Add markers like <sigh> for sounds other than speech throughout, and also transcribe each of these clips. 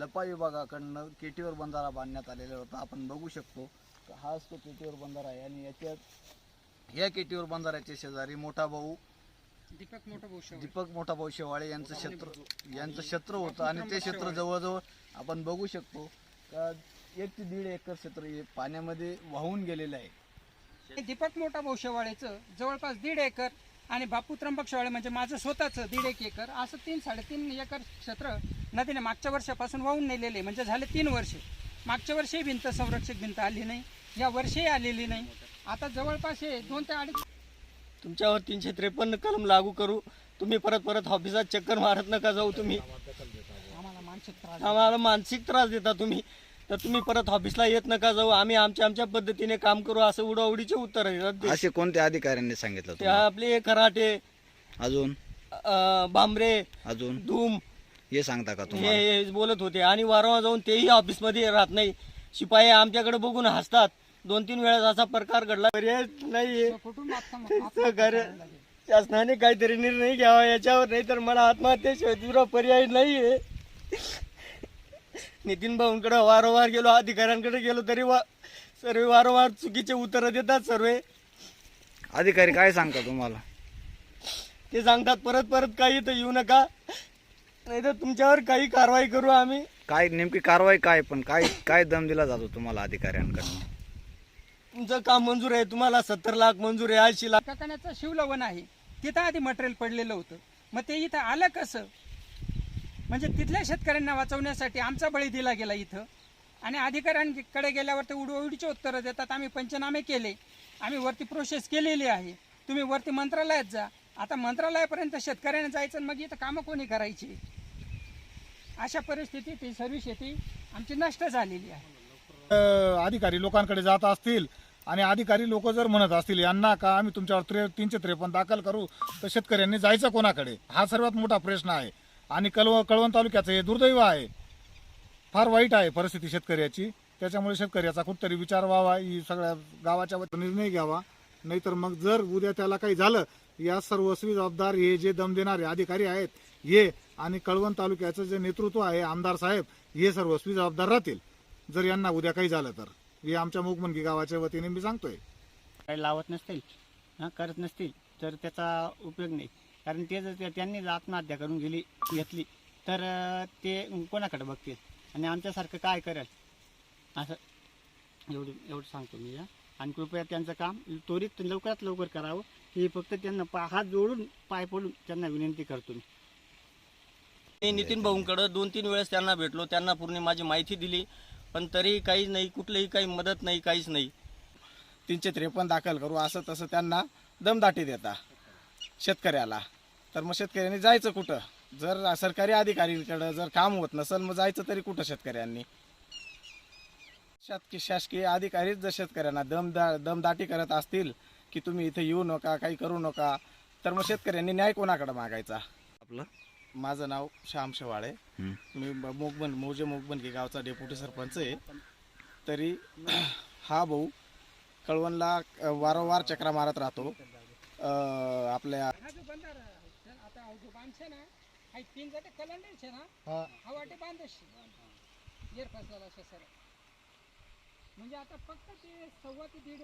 लपा विभागाकडनं केटीवर बंधारा बांधण्यात आलेला होता. आपण बघू शकतो हाच तो केटीवर बंधारा आहे आणि याच्यात या केटीवर बंधाऱ्याच्या शेजारी मोठा भाऊ दीपक मोठा भाऊ. दीपक मोठा भाऊ शेवाळे यांचं क्षेत्र यांचं क्षेत्र होतं आणि ते क्षेत्र जवळजवळ आपण बघू शकतो का एक ते दीड एकर क्षेत्र हे पाण्यामध्ये वाहून गेलेलं आहे. दीपक मोठा भाऊ शेवाळेचं जवळपास दीड एकर आणि बापू त्र्यंबक शेवाळे म्हणजे माझं स्वतःचं दीड एक एकर असं तीन साडेतीन एकर क्षेत्र नदीने मागच्या वर्षापासून वाहून नेलेले म्हणजे झाले तीन वर्षे. मागच्या वर्षी भिंत संरक्षक भिंत आली नाही. या वर्षीही आलेली नाही. आता जवळपास हे दोन ते अडीच तुमच्यावर तीनशे त्रेपन्न कलम लागू करू. तुम्ही परत परत ऑफिसात चक्कर मारत नका जाऊ तुम्ही. आम्हाला मानसिक त्रास आम्हाला मानसिक त्रास देता तुम्ही. तर तुम्ही परत ऑफिसला येत नका जाऊ. आम्ही आमच्या आमच्या पद्धतीने काम करू. असं उडाउडीचे उत्तर आहे. असे कोणत्या अधिकाऱ्यांनी सांगितलं ते तुम्हाला? आपले कराटे अजून? अं, बांबरे अजून? धूम हे सांगता का हे तुम्हाला? हे बोलत होते. आणि वारंवार जाऊन तेही ऑफिसमध्ये राहत नाही. शिपाई आमच्याकडे बघून हसतात. दोन तीन वेळेस असा प्रकार घडला. पर्याय लागेल. शासनाने काहीतरी निर्णय घ्यावा याच्यावर. नाही तर मला आत्महत्येशिवाय दुसरा पर्याय नाहीये. नितीन भाऊंकडे वारंवार गेलो अधिकाऱ्यांकडे गेलो तरी वा सर्व वारंवार चुकीचे उत्तर देतात सर्व. अधिकारी काय सांगता तुम्हाला? ते सांगतात परत परत काही इथं येऊ नका. नाही तर तुमच्यावर काही कारवाई करू आम्ही. काय नेमकी कारवाई काय पण काय काय दम दिला जातो तुम्हाला अधिकाऱ्यांकडनं? तुमचं काम मंजूर आहे तुम्हाला सत्तर लाख मंजूर आहे ऐंशी लाख. काकाण्याचं शिवलवण आहे. तिथं आधी मटेरियल पडलेलं होतं. मग ते इथं आलं कसं? म्हणजे तिथल्या शेतकऱ्यांना वाचवण्यासाठी आमचा बळी दिला गेला इथं. आणि अधिकाऱ्यांकडे गेल्यावर ते उडवडीचे उत्तरं देतात. आम्ही पंचनामे केले. आम्ही वरती प्रोसेस केलेली आहे. तुम्ही वरती मंत्रालयात जा. आता मंत्रालयापर्यंत शेतकऱ्यांना जायचं आणि मग इथं कामं कोणी करायची? अशा परिस्थितीत ही सर्व शेती आमची नष्ट झालेली आहे. अधिकारी लोकांकडे जात असतील आणि अधिकारी लोक जर म्हणत असतील यांना का आम्ही तुमच्यावर त्रे तीनशे त्रेपन्न दाखल करू? तर शेतकऱ्यांनी जायचं कोणाकडे? हा सर्वात मोठा प्रश्न आहे. आणि कळव कळवण तालुक्याचं हे दुर्दैव आहे. फार वाईट आहे परिस्थिती शेतकऱ्याची. त्याच्यामुळे शेतकऱ्याचा कुठतरी विचार व्हावा ही सगळ्या गावाच्या निर्णय घ्यावा. नाहीतर मग जर उद्या त्याला काही झालं या सर्वस्वी जबाबदार हे जे दम देणारे अधिकारी आहेत हे आणि कळवण तालुक्याचं जे नेतृत्व आहे आमदार साहेब हे सर्वस्वी जबाबदार राहतील. जर यांना उद्या काही झालं तर. हे आमच्या मुगमनगी गावाच्या वतीने मी सांगतोय. काही लावत नसतील हां करत नसतील तर त्याचा उपयोग नाही. कारण ते जर त्या- त्यांनी जर आत्महत्या करून गेली घेतली तर ते कोणाकडे बघतील? आणि आमच्यासारखं काय करेल? असं एवढं एवढं सांगतो मी हा. आणि कृपया त्यांचं काम त्वरित लवकरात लवकर करावं. हे फक्त त्यांना पा हात जोडून पाय पडून त्यांना विनंती करतो मी. मी नितीन भाऊंकडे दोन तीन वेळेस त्यांना भेटलो. त्यांना पूर्ण माझी माहिती दिली. पण तरी काही नाही कुठलीही काही मदत नाही काहीच नाही. तीनशे त्रेपन्न दाखल करू असं तसं त्यांना दमदाटी देता शेतकऱ्याला. तर मग शेतकऱ्यांनी जायचं कुठं? जर सरकारी अधिकारीकडं जर काम होत नसेल मग जायचं तरी कुठं शेतकऱ्यांनी? शासकीय शासकीय अधिकारीच जर शेतकऱ्यांना दमदा दमदाटी करत असतील की तुम्ही इथे येऊ नका काही करू नका तर मग शेतकऱ्यांनी न्याय कोणाकडे मागायचा? आपलं? माझं नाव श्याम शेवाळे. मी मोगबन मौजे मोगबनगी गावचा डेप्युटी सरपंच आहे. तरी <clears throat> हा भाऊ कळवणला वारंवार चक्रा मारत राहतो. आपल्या म्हणजे आता फक्त ते सव्वा ते दीड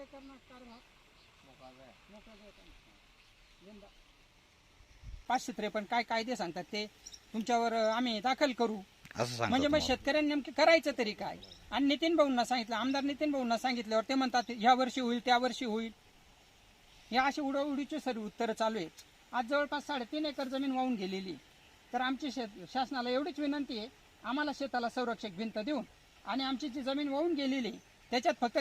पाचशे त्रेपन्न काय कायदे सांगतात ते? तुमच्यावर आम्ही दाखल करू. म्हणजे मग शेतकऱ्यांनी नेमकं करायचं तरी काय? आणि नितीन भाऊंना सांगितलं आमदार नितीन भाऊंना सांगितल्यावर ते म्हणतात या वर्षी होईल त्या वर्षी होईल. या अशी उडाउडीचे सर्व उत्तर चालू आहेत. आज जवळपास साडेतीन एकर जमीन वाहून गेलेली तर आमची शेत शासनाला एवढीच विनंती आहे आम्हाला शेताला संरक्षक भिंत देऊन आणि आमची जी जमीन वाहून गेलेली त्याच्यात फक्त